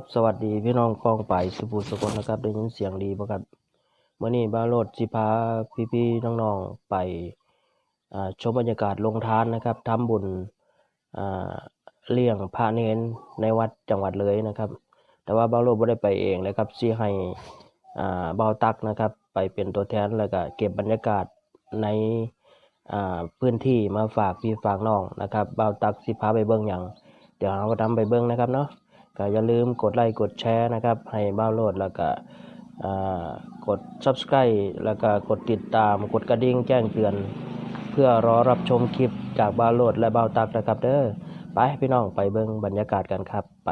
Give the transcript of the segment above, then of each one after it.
บสวัสดีพี่น้องกองไปสุภูสกลนะครับได้ยินเสียงดีบ่ครับเมื่อนี้บ้านโรดสิพาพี่ๆน้องๆไปชมบรรยากาศลงทานนะครับทำบุญเลี้ยงพระเนนในวัดจังหวัดเลยนะครับ แต่ว่าบ้านโรดบ่ได้ไปเองเลยครับสิให้อ่าเบาตักนะครับ ไปเป็นตัวแทนแล้วก็เก็บบรรยากาศในพื้นที่มาฝากพี่ฝากน้องนะครับเบาตักสิพาไปเบิ่งหยังเดี๋ยวเราก็นำไปเบิ่งนะครับเนาะ ก็อย่าลืมกดไลค์กดแชร์นะครับ ให้บ้าโลดแล้วก็กด Subscribe แล้วก็กดติดตามกดกระดิ่งแจ้งเตือน เพื่อรอรับชมคลิปจากบ้าโลดและบ้าตักนะครับ เด้อไปพี่น้องไปเบิ่งบรรยากาศกันครับไป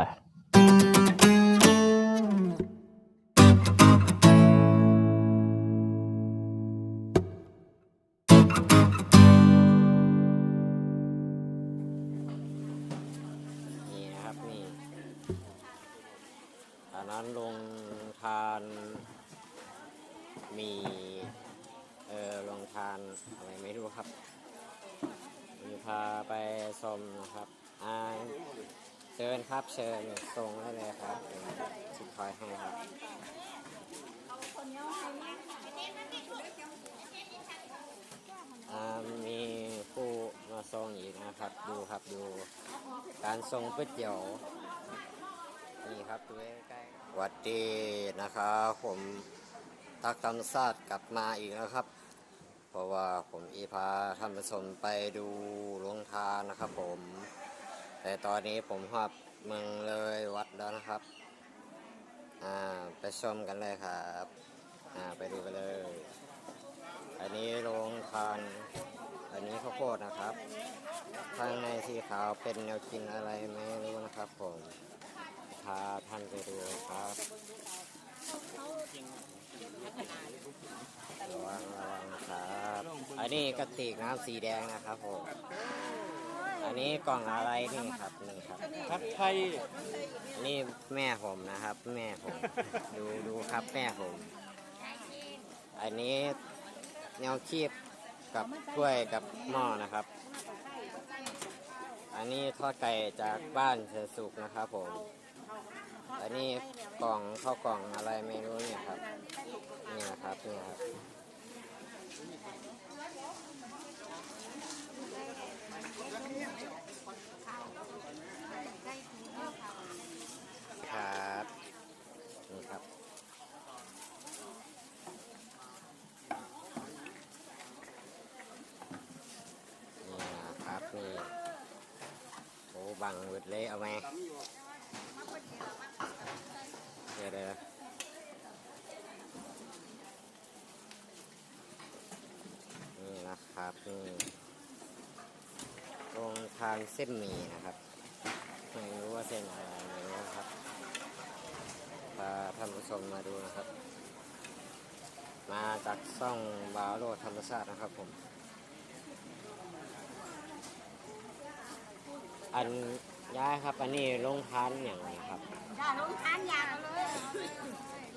มีเออลงทานอะไรไม่รู้ครับมีพาไปชมนะครับอ่าเชิญครับเชิญส่งได้เลยครับเดี๋ยวสิคอยให้ครับมีผู้มาส่งอีกนะครับ ดูครับดู การทรงก๋วยเตี๋ยวนี่ครับดูใกล้ วัดดีนะครับผมตักตำซาดกลับมาอีกแล้วครับ เพราะว่าผมอีพาท่านผู้ชมไปดูโรงทานนะครับผม แต่ตอนนี้ผมหับเมืองเลยวัดแล้วนะครับอ่าไปชมกันเลยครับอ่าไปดูกันเลย อันนี้โรงทานอันนี้ข้าวโพดนะครับ ข้างในสีขาวเป็นแนวกินอะไรไม่รู้นะครับผม พาท่านไปดูครับระวังระวังครับ อันนี้กระติกน้ำสีแดงนะครับผม อันนี้กล่องอะไรนี่ครับนี่ครับผัดไทยนี่แม่ผมนะครับ แม่ผม ดูดูครับแม่ผม อันนี้แนวคีบกับถ้วยกับหม้อนะครับ อันนี้ทอดไก่จากบ้านเสสุกนะครับผม อันนี้กล่องข้าวกล่องอะไรไม่รู้เนี่ยครับนี่นะครับนี่ครับครับนี่ครับนี่นะครับนี่โอ้บังเวดเละเอาไหม เดี๋ยวเดี๋ยวนี่นะครับนี่โรงทานเส้นหมี่นะครับไม่รู้ว่าเส้นอะไรนะครับพาท่านผู้ชมมาดูนะครับ มาจากซ่องบาวโลธรรมชาตินะครับผม อัน ย้ายครับอันนี้ลงทานอย่างไรครับจ้าลงทานยางเอาเลย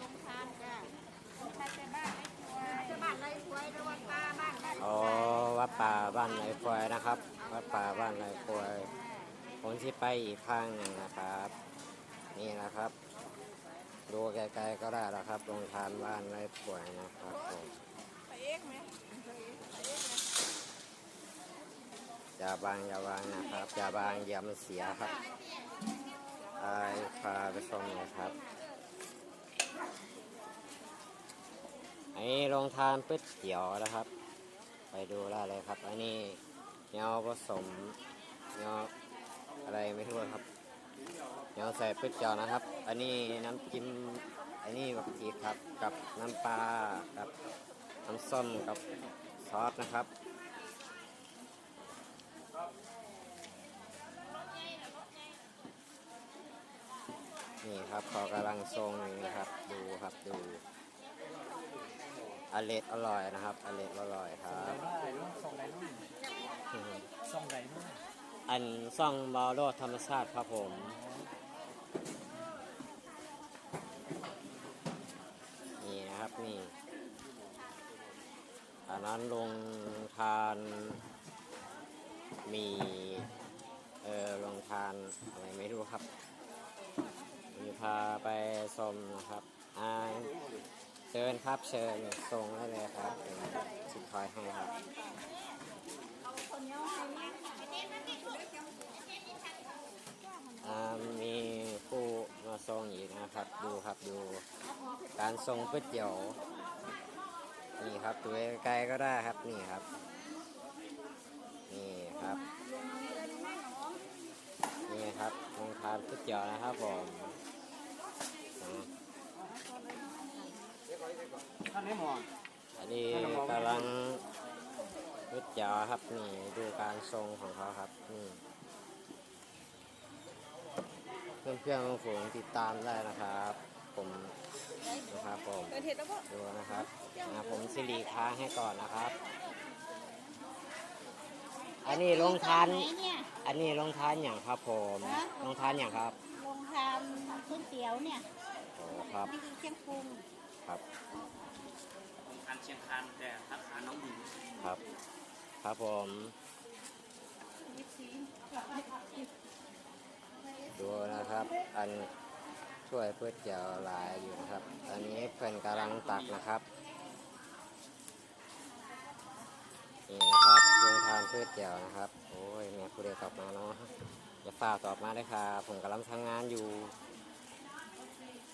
ลงทานจ้าลงทานไปบ้านไอ้ควยบ้านไรควยหรือว่าป้าบ้านไรอ๋อวัดป่าบ้านไรควยนะครับวัดป่าบ้านไรควยผมที่ไปอีกข้างหนึ่งนะครับ นี่นะครับ ดูไกลๆก็ได้แล้วครับลงทานบ้านไรควยนะครับผมไปเอกไหม อย่าบางอย่าบางนะครับอย่าบางอย่ามันเสียครับไอ้พาไปชมนะครับอันนี้โรงทานก๋วยเตี๋ยวนะครับ ไปดูได้เลยครับ อันนี้เงาผสมเงาอะไรไม่รู้ครับเงาใส่ก๋วยเตี๋ยวนะครับ อันนี้น้ำจิ้มอันนี้แบบจีครับกับน้ำปลากับน้ำส้มกับซอสนะครับ นี่ครับเขากำลังทรงอยู่นะครับ ดูครับดูอร่อยอร่อยนะครับอร่อยอร่อยครับได้เนาะส่งได้เนาะส่งได้เนาะอันซ่องบอลโลดธรรมชาติครับผมนี่นะครับนี่อันนั้นลงทานมีเออลงทานอะไรไม่รู้ครับมีพาไปชมนะครับอ่าเชิญครับเชิญส่งได้เลยครับสิคอยให้ครับมีผู้มาส่งอีกนะครับ ดูครับดู การส่งก๋วยเตี๋ยวนี่ครับดูใกลก็ได้ครับนี่ครับ นี่ครับ นี่ครับลงทานก๋วยเตี๋ยวนะครับผมนะ ท่านไหนหม อนอันนี้กำลังก๋วยเตี๋ยวครับนี่ดูการทรงของเขาครับนี่เพื่อนเพื่อนๆฝูงติดตามได้นะครับ ผมนะครับผมเกิดเหตุแล้วก็ดูนะครับอ่าผมสิริค้างให้ก่อนนะครับ อันนี้ลงทานไหเนี่ยอันนี้ลงทานอย่างครับผมฮะลงทานอย่างครับลงทานก๋วยเตี๋ยวเนี่ยโอ้ครับนี่คือเครื่องปรุง ครับอันเชียงคานแต่ทักขาน้องหญิงครับ ครับผมดูนะครับ อันช่วยเพื่อเจียวหลายอยู่นะครับ อันนี้เพื่อนกำลังตักนะครับนี่นะครับลงทานเพื่อเจียวนะครับ โอ้ยแม่ผู้ใดตอบมาเนาะอย่าฝ่าตอบมาเลยครับผมกำลังทำงานอยู่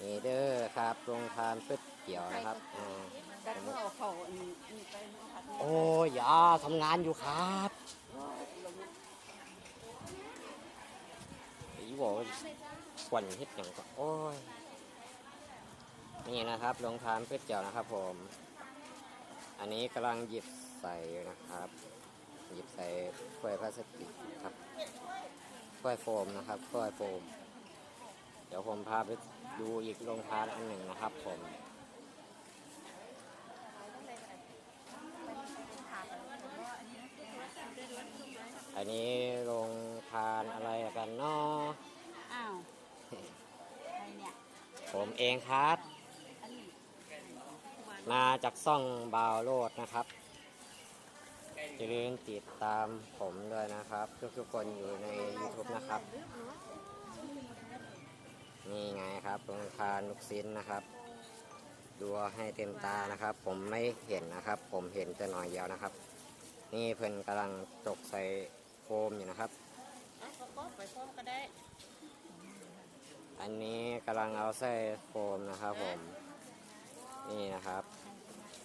นี่เด้อครับลงทานเพื่อ เจียวนะครับอ่าดัดเมื่อเอาเขาอันนี้อันนี้ไปเอาผัดโอ้ยอย่าทำงานอยู่ครับอีบอกว่าควันเฮ็ดอย่างก็โอ้ยนี่นะครับลงทานเพื่อเจียวนะครับ ผม อันนี้กำลังหยิบใส่นะครับ หยิบใส่ถ้วยพลาสติกครับถ้วยโฟมนะครับถ้วยโฟม เดี๋ยวผมพาไปดูอีกโรงทานอันหนึ่งนะครับ ผม นนี้โรงทานอะไรกันเนาะอ้าวอะไรเนี่ยผมเองครับ อันนี้มาจากซ่องบาวโลดนะครับอย่าลืมติดตามผมด้วยนะครับ ทุกๆคนอยู่ใน YouTube นะครับ นี่ไงครับโรงทานลูกซิ้นนะครับ ดูให้เต็มตานะครับ ผมไม่เห็นนะครับ ผมเห็นแต่หน่อยเดียวนะครับ นี่เพิ่นกำลังจกใส่ โฟมอยู่นะครับ เอาก็ก็ไปพร้อมก็ได้อันนี้กำลังเอาใส่โฟมนะครับผม นี่นะครับ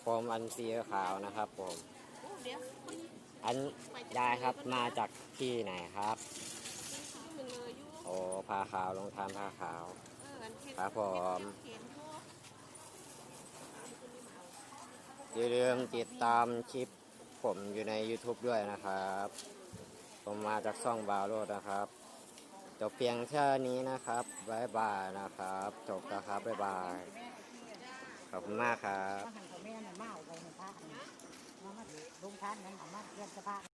โฟมอันสีขาวนะครับผมอ้เดี๋ยวอันได้ครับมาจากที่ไหนครับมันเลยอยู่โอ้ผ้าขาวลงทานผ้าขาว เอออันเข็นครับผม เข็นพวกอย่าลืมติดตามคลิปผมอยู่ใน YouTube ด้วยนะครับ ผมมาจากช่องบาวโรดนะครับ จบเพียงแค่นี้นะครับบายบายนะครับ จบนะครับบายบาย ขอบคุณมากครับ ว่าหันเขาแม่น่ะมาเอาไปในพระอันนี้มามาลงทานนั้นเอามาเรียนสภา